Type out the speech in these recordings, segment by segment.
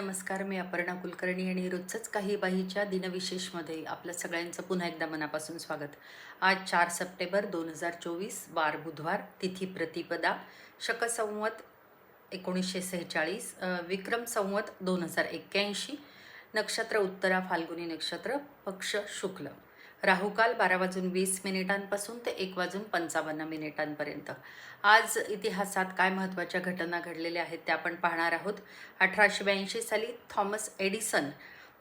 नमस्कार मी अपर्णा कुलकर्णी आणि रोजचंच काही बाईच्या दिनविशेषमध्ये आपलं सगळ्यांचं पुन्हा एकदा मनापासून स्वागत. आज चार सप्टेंबर दोन हजार चोवीस वार बुधवार तिथी प्रतिपदा शकसंवत एकोणीसशे सेहेचाळीस विक्रम संवत दोन हजार एक्क्याऐंशी नक्षत्र उत्तरा फाल्गुनी नक्षत्र पक्ष शुक्ल. राहुकाल बारा वाजून वीस मिनिटांपासून ते एक वाजून पंचावन्न मिनिटांपर्यंत. आज इतिहासात काय महत्त्वाच्या घटना घडलेल्या आहेत त्या आपण पाहणार आहोत. अठराशे ब्याऐंशी साली थॉमस एडिसन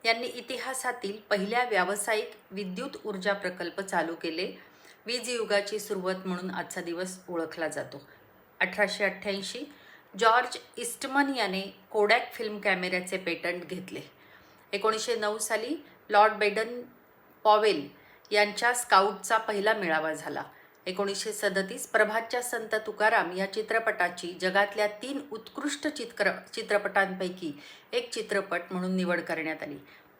यांनी इतिहासातील पहिल्या व्यावसायिक विद्युत ऊर्जा प्रकल्प चालू केले. वीज युगाची सुरुवात म्हणून आजचा दिवस ओळखला जातो. अठराशे अठ्ठ्याऐंशी जॉर्ज इस्टमन याने कोडॅक फिल्म कॅमेऱ्याचे पेटंट घेतले. एकोणीसशे नऊ साली लॉर्ड बेडन पॉवेल यांच्या स्काउटचा पहिला मेळावा झाला. एकोणीसशे सदतीस प्रभातच्या संत तुकाराम या चित्रपटाची जगातल्या तीन उत्कृष्ट चित्र चित्रपटांपैकी एक चित्रपट म्हणून निवड करण्यात आली.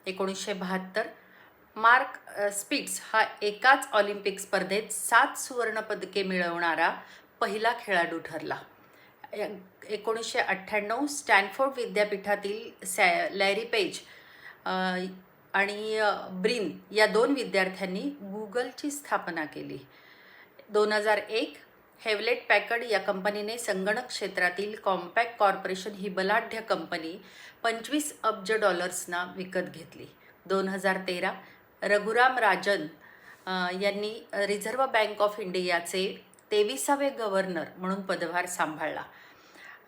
एकोणीसशे बहात्तर मार्क स्पिट्स हा एकाच ऑलिम्पिक स्पर्धेत सात सुवर्णपदके मिळवणारा पहिला खेळाडू ठरला. एकोणीसशे अठ्ठ्याण्णव स्टॅनफोर्ड विद्यापीठातील सॅ लॅरी पेज आणि ब्रिन या दोन विद्यार्थ्यांनी गुगलची स्थापना केली. दोन हजार एक हेवलेट पॅकर्ड या कंपनीने संगणक क्षेत्रातील कॉम्पॅक्ट कॉर्पोरेशन ही बलाढ्य कंपनी पंचवीस अब्ज डॉलर्सना विकत घेतली. दोन हजार तेरा रघुराम राजन यांनी रिझर्व्ह बँक ऑफ इंडियाचे तेविसावे गव्हर्नर म्हणून पदभार सांभाळला.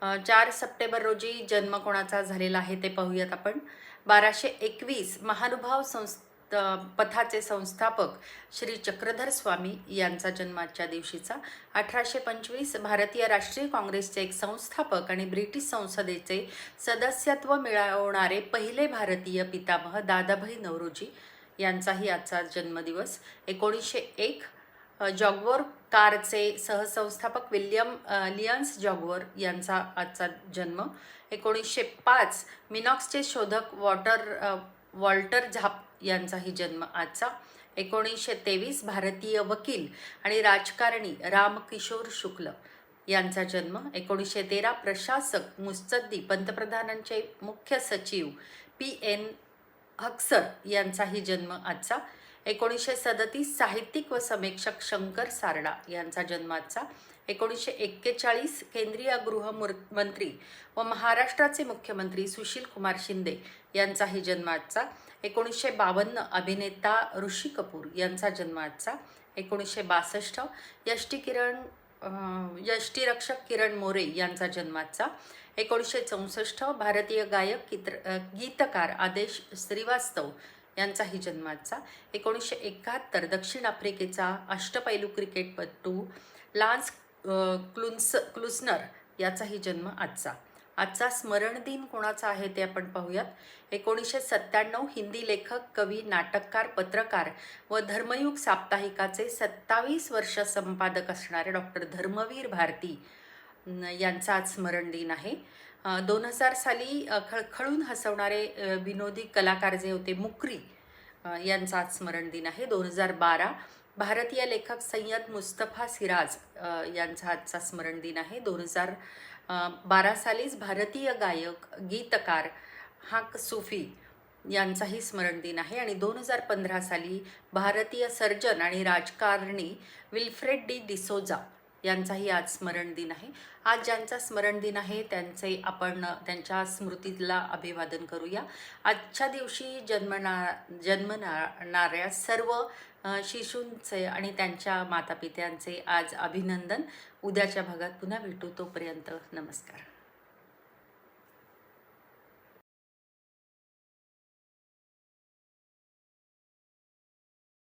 चार सप्टेंबर रोजी जन्म कोणाचा झालेला आहे ते पाहूयात आपण. बाराशे एकवीस महानुभाव संस्थ पथाचे संस्थापक श्री चक्रधर स्वामी यांचा जन्म आजच्या दिवशीचा. अठराशे पंचवीस भारतीय राष्ट्रीय काँग्रेसचे एक संस्थापक आणि ब्रिटिश संसदेचे सदस्यत्व मिळवणारे पहिले भारतीय पितामह दादाभाई नवरोजी यांचाही आजचा जन्मदिवस. एकोणीसशे एक अ, जॉगवर कारचे सहसंस्थापक विल्यम लियन्स जॉगवर यांचा आजचा जन्म. एकोणीसशे पाच मिनॉक्सचे शोधक वॉटर वॉल्टर झाप यांचाही जन्म आजचा. एकोणीसशे तेवीस भारतीय वकील आणि राजकारणी रामकिशोर शुक्ल यांचा जन्म. एकोणीसशे तेरा प्रशासक मुस्तद्दी पंतप्रधानांचे मुख्य सचिव पी एन हक्सर यांचाही जन्म आजचा. एकोणीसशे सदतीस साहित्यिक व समीक्षक शंकर सारडा यांचा जन्माचा. एकोणीसशे एक्केचाळीस केंद्रीय गृहमंत्री व महाराष्ट्राचे मुख्यमंत्री सुशील कुमार शिंदे यांचाही जन्माचा. एकोणीसशे बावन्न अभिनेता ऋषी कपूर यांचा जन्माचा. एकोणीसशे बासष्ट यष्टी किरण यष्टीरक्षक किरण मोरे यांचा जन्माचा. एकोणीसशे चौसष्ट भारतीय गायक कित्र गीतकार आदेश श्रीवास्तव यांचाही जन्माचा. एकोणीसशे एकाहत्तर दक्षिण आफ्रिकेचा अष्टपैलू क्रिकेटपटू लान्स क्लुन्स क्लुसनर याचाही जन्म आजचा. आजचा स्मरण दिन कोणाचा आहे ते आपण पाहूयात. एकोणीसशे सत्त्याण्णव हिंदी लेखक कवी नाटककार पत्रकार व धर्मयुग साप्ताहिकाचे सत्तावीस वर्ष संपादक असणारे डॉक्टर धर्मवीर भारती यांचा आज स्मरण दिन आहे. दोन हजार साली खळखळून हसवणारे विनोदी कलाकार जे होते मुकरी यांचा आज स्मरण दिन आहे. दोन हजार बारा भारतीय लेखक सय्यद मुस्तफा सिराज यांचा आजचा स्मरण दिन आहे. दोन हजार बारा सालीच भारतीय गायक गीतकार हाक सुफी यांचाही स्मरण दिन आहे. आणि दोन हजार पंधरा साली भारतीय सर्जन आणि राजकारणी विल्फ्रेड डी डिसोजा यांचाही आज स्मरण दिन आहे. आज ज्यांचा स्मरण दिन आहे त्यांचे आपण त्यांच्या स्मृतीला अभिवादन करूया. आजच्या दिवशी जन्मना जन्मणाऱ्या सर्व शिशूंचे आणि त्यांच्या मातापित्यांचे आज अभिनंदन. उद्याच्या भागात पुन्हा भेटू. तोपर्यंत नमस्कार.